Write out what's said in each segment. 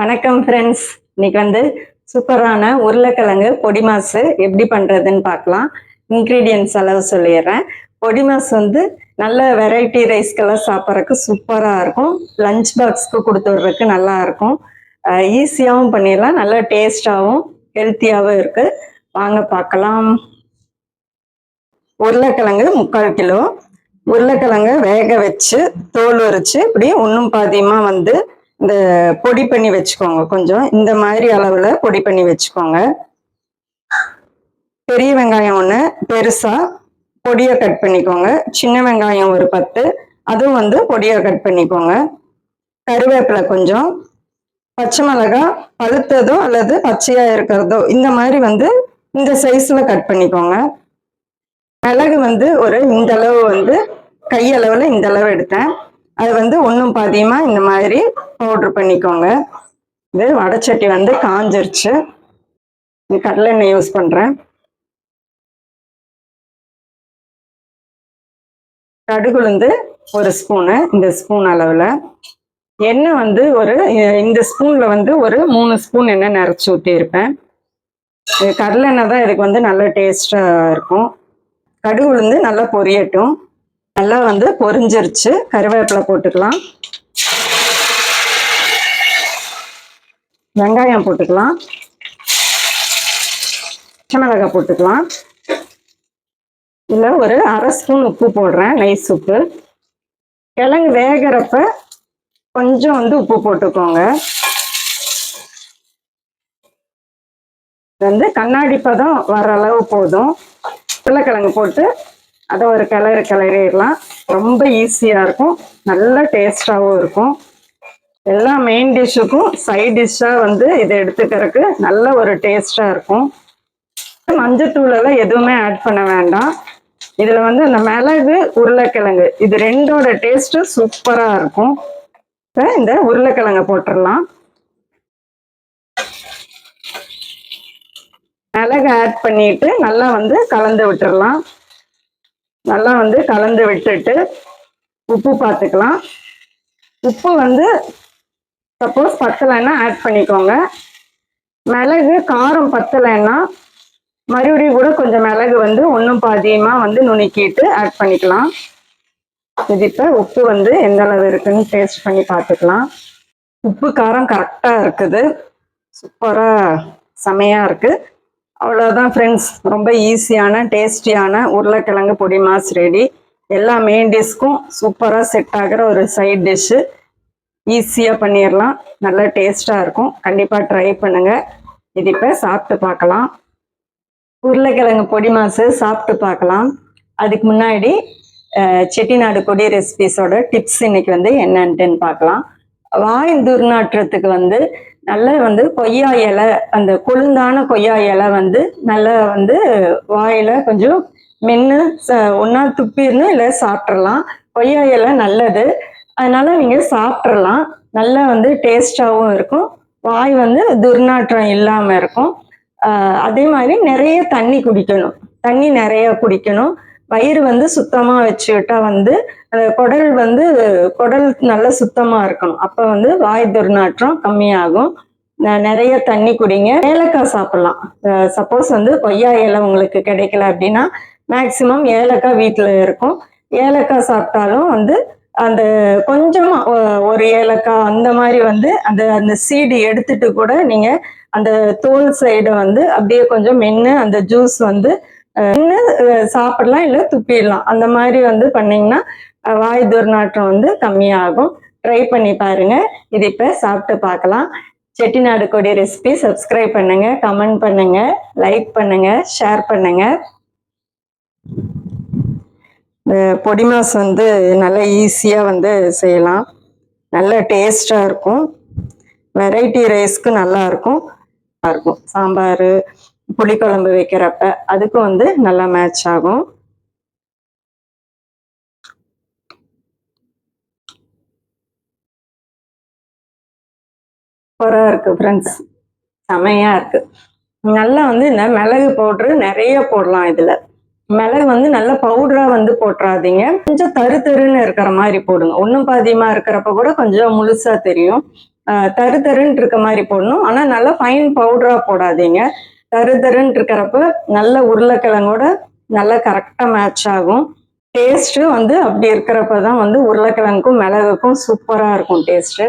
வணக்கம் ஃப்ரெண்ட்ஸ் இன்னைக்கு வந்து சூப்பரான உருளைக்கிழங்கு பொடி மாசு எப்படி பண்றதுன்னு பார்க்கலாம். இன்க்ரீடியன்ஸ் அளவு சொல்லிடுறேன். பொடி மாசு வந்து நல்ல வெரைட்டி ரைஸ்க்கெல்லாம் சாப்பிட்றதுக்கு சூப்பராக இருக்கும். லஞ்ச் பாக்ஸ்க்கு கொடுத்து விட்றதுக்கு நல்லா இருக்கும். ஈஸியாகவும் பண்ணிடலாம். நல்லா டேஸ்டாகவும் ஹெல்த்தியாகவும் இருக்கு. வாங்க பார்க்கலாம். உருளைக்கிழங்கு முக்கால் கிலோ. உருளைக்கிழங்கு வேக வச்சு தோல் உரிச்சு இப்படி ஒன்றும் பாதியமாக வந்து இந்த பொடி பண்ணி வச்சுக்கோங்க கொஞ்சம். இந்த மாதிரி அளவுல பொடி பண்ணி வச்சுக்கோங்க. பெரிய வெங்காயம் ஒன்று பெருசா பொடியை கட் பண்ணிக்கோங்க. சின்ன வெங்காயம் ஒரு பத்து. அதுவும் வந்து பொடியை கட் பண்ணிக்கோங்க. கருவேப்பிலை கொஞ்சம். பச்சை மிளகாய் பழுத்ததோ அல்லது பச்சையா இருக்கிறதோ இந்த மாதிரி வந்து இந்த சைஸ்ல கட் பண்ணிக்கோங்க. மிளகு வந்து ஒரு இந்த அளவு வந்து கையளவுல இந்த அளவு எடுத்தேன். அது வந்து ஒன்றும் பாதியமாக இந்த மாதிரி பவுட்ரு பண்ணிக்கோங்க. இது வடைச்சட்டி வந்து காஞ்சிருச்சு. கடலை எண்ணெய் யூஸ் பண்ணுறேன் கடுகுளுந்து ஒரு ஸ்பூனு இந்த ஸ்பூன் அளவில். எண்ணெய் வந்து ஒரு இந்த ஸ்பூனில் வந்து ஒரு மூணு ஸ்பூன் எண்ணெய் நிறச்சி ஊற்றியிருப்பேன் கடலெண்ணெய் கடலை எண்ணெய் தான் இதுக்கு வந்து நல்ல டேஸ்ட்டாக இருக்கும். கடுகு உளுந்து நல்லா பொரியட்டும். நல்லா வந்து பொரிஞ்சிருச்சு. கருவேப்பிலை போட்டுக்கலாம். வெங்காயம் போட்டுக்கலாம். பச்சை மிளகாய் போட்டுக்கலாம். இதில் ஒரு அரை ஸ்பூன் உப்பு போடுறேன் நைஸ் உப்பு. கிழங்கு வேகிறப்ப கொஞ்சம் வந்து உப்பு போட்டுக்கோங்க. இது வந்து கண்ணாடி பதம் வர அளவு போதும். உருளைக்கிழங்கு போட்டு அதை ஒரு கிளறு கிளறிடலாம் ரொம்ப ஈஸியாக இருக்கும். நல்ல டேஸ்டாகவும் இருக்கும். எல்லா மெயின் டிஷ்ஷுக்கும் சைட் டிஷ்ஷாக வந்து இதை எடுத்துக்கிறதுக்கு நல்ல ஒரு டேஸ்டாக இருக்கும். மஞ்சத்தூளெல்லாம் எதுவுமே ஆட் பண்ண வேண்டாம். இதில் வந்து அந்த மிளகு உருளைக்கிழங்கு இது ரெண்டோட டேஸ்ட்டு சூப்பராக இருக்கும். இந்த உருளைக்கிழங்கை போட்டுடலாம் மிளகு ஆட் பண்ணிட்டு நல்லா வந்து கலந்து விட்டுடலாம் நல்லா வந்து கலந்து விட்டுட்டு உப்பு பார்த்துக்கலாம். உப்பு வந்து சப்போஸ் பத்தலைன்னா ஆட் பண்ணிக்கோங்க. மிளகு காரம் பத்தலைன்னா மறுபடியும் கூட கொஞ்சம் மிளகு வந்து ஒன்றும் பாதியமாக வந்து நுணுக்கிட்டு ஆட் பண்ணிக்கலாம். இது இப்போ உப்பு வந்து எந்த அளவு இருக்குன்னு டேஸ்ட் பண்ணி பார்த்துக்கலாம். உப்பு காரம் கரெக்டாக இருக்குது. சூப்பராக செமையாக இருக்குது அவ்வளோதான் ஃப்ரெண்ட்ஸ் ரொம்ப ஈஸியான டேஸ்டியான உருளைக்கிழங்கு பொடி மாஸ் ரெடி எல்லா மெயின் டிஷ்க்கும் சூப்பராக செட் ஆகிற ஒரு சைட் டிஷ்ஷு ஈஸியாக பண்ணிடலாம் நல்லா டேஸ்ட்டாக இருக்கும். கண்டிப்பாக ட்ரை பண்ணுங்கள் இது இப்போ சாப்பிட்டு பார்க்கலாம். உருளைக்கிழங்கு பொடி மாசு சாப்பிட்டு பார்க்கலாம். அதுக்கு முன்னாடி செட்டிநாடு கொடி ரெசிபிஸோட டிப்ஸ் இன்னைக்கு வந்து என்னன்ட்டுன்னு பார்க்கலாம். வாய் துர்நாற்றத்துக்கு வந்து நல்ல வந்து கொய்யா இலை அந்த கொழுந்தான கொய்யா இலை வந்து நல்லா வந்து வாயில கொஞ்சம் மென்று ஒன்றா துப்பிடணும் இல்லை சாப்பிட்றலாம் கொய்யா இலை நல்லது. அதனால நீங்கள் சாப்பிட்றலாம் நல்லா வந்து டேஸ்டாகவும் இருக்கும். வாய் வந்து துர்நாற்றம் இல்லாமல் இருக்கும். ஆஹ் அதே மாதிரி நிறைய தண்ணி குடிக்கணும். தண்ணி நிறைய குடிக்கணும். வயிறு வந்து சுத்தமாக வச்சுக்கிட்டா வந்து அந்த குடல் வந்து குடல் நல்லா சுத்தமாக இருக்கணும். அப்போ வந்து வாய் துர்நாற்றம் கம்மியாகும். நிறைய தண்ணி குடிங்க. ஏலக்காய் சாப்பிட்லாம். சப்போஸ் வந்து கொய்யா இலை உங்களுக்கு கிடைக்கல அப்படின்னா மேக்சிமம் ஏலக்காய் வீட்டில் இருக்கும். ஏலக்காய் சாப்பிட்டாலும் வந்து அந்த கொஞ்சமாக ஒரு ஏலக்காய் அந்த மாதிரி வந்து அந்த அந்த சீடு எடுத்துட்டு கூட நீங்கள் அந்த தோல் சைடை வந்து அப்படியே கொஞ்சம் மென்று அந்த ஜூஸ் வந்து அஹ், சாப்பிடலாம் இல்லை துப்பிடலாம். அந்த மாதிரி வந்து பண்ணிங்கன்னா வாய் துர்நாற்றம் வந்து கம்மியாகும். ட்ரை பண்ணி பாருங்க. இது இப்போ சாப்பிட்டு பார்க்கலாம். செட்டிநாடு கொடி ரெசிபி சப்ஸ்கிரைப் பண்ணுங்க கமெண்ட் பண்ணுங்க லைக் பண்ணுங்க ஷேர் பண்ணுங்க. பொடி மாஸ் வந்து நல்லா ஈஸியாக வந்து செய்யலாம். நல்ல டேஸ்டாக இருக்கும். வெரைட்டி ரைஸ்க்கு நல்லா இருக்கும். இருக்கும். சாம்பார் புளிக்குழம்பு வைக்கிறப்ப அதுக்கும் வந்து நல்லா மேட்ச் ஆகும். சூப்பராக இருக்கு ஃப்ரெண்ட்ஸ் செமையா இருக்கு. நல்லா வந்து இந்த மிளகு பவுட்ரு நிறைய போடலாம் இதுல. மிளகு வந்து நல்ல பவுடரா வந்து போட்டுறாதீங்க. கொஞ்சம் தரு தருன்னு இருக்கிற மாதிரி போடுங்க. ஒன்றும் பாதியமாக இருக்கிறப்ப கூட கொஞ்சம் முழுசா தெரியும். தரு தருன்னு இருக்க மாதிரி போடணும். ஆனால் நல்லா ஃபைன் பவுடராக போடாதீங்க. தரு தருன்னு இருக்கிறப்ப நல்ல உருளைக்கிழங்கோட நல்லா கரெக்டாக மேட்ச் ஆகும். டேஸ்ட்டு வந்து அப்படி இருக்கிறப்ப தான் வந்து உருளைக்கிழங்குக்கும் மிளகுக்கும் சூப்பராக இருக்கும் டேஸ்ட்டு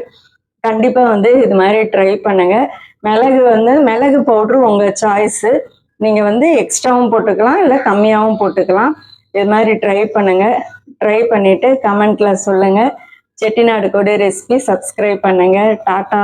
கண்டிப்பாக வந்து இது மாதிரி ட்ரை பண்ணுங்க. மிளகு வந்து மிளகு பவுட்ரு உங்கள் சாய்ஸு நீங்கள் வந்து எக்ஸ்ட்ராவும் போட்டுக்கலாம் இல்லை கம்மியாகவும் போட்டுக்கலாம். இது மாதிரி ட்ரை பண்ணுங்கள் ட்ரை பண்ணிவிட்டு கமெண்ட்டில் சொல்லுங்கள் செட்டிநாடு கூட ரெசிபி சப்ஸ்கிரைப் பண்ணுங்கள் டாட்டா!